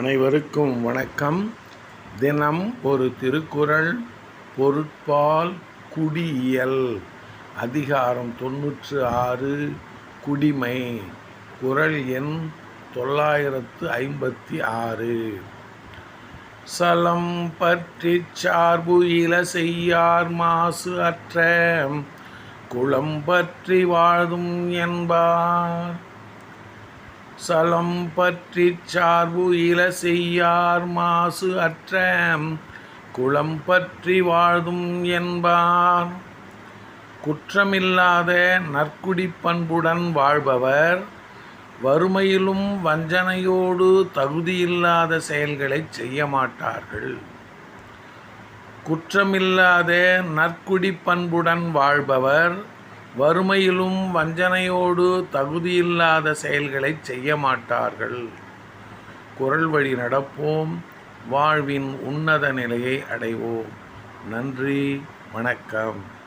அனைவருக்கும் வணக்கம். தினம் ஒரு திருக்குறள் பொருட்பால் குடியியல். அதிகாரம் தொன்னூற்று ஆறு குடிமை. குறள் எண் தொள்ளாயிரத்து ஐம்பத்தி ஆறு. சலம் பற்றிச் சார்பு இல செய்யார் மாசு அற்ற. குளம் பற்றி வாழும் என்பார். சலம் பற்றிச் சார்பு இல செய்யார் மாசு அற்ற குளம் பற்றி வாழ்தும் என்பார். குற்றமில்லாத நற்குடி பண்புடன் வாழ்பவர் வறுமையிலும் வஞ்சனையோடு தகுதியில்லாத செயல்களை செய்ய மாட்டார்கள் குற்றமில்லாத நற்குடி பண்புடன் வாழ்பவர் வறுமையிலும் வஞ்சனையோடு தகுதியில்லாத செயல்களை செய்ய மாட்டார்கள் குரல் வழி நடப்போம் வாழ்வின் உன்னத நிலையை அடைவோம். நன்றி வணக்கம்.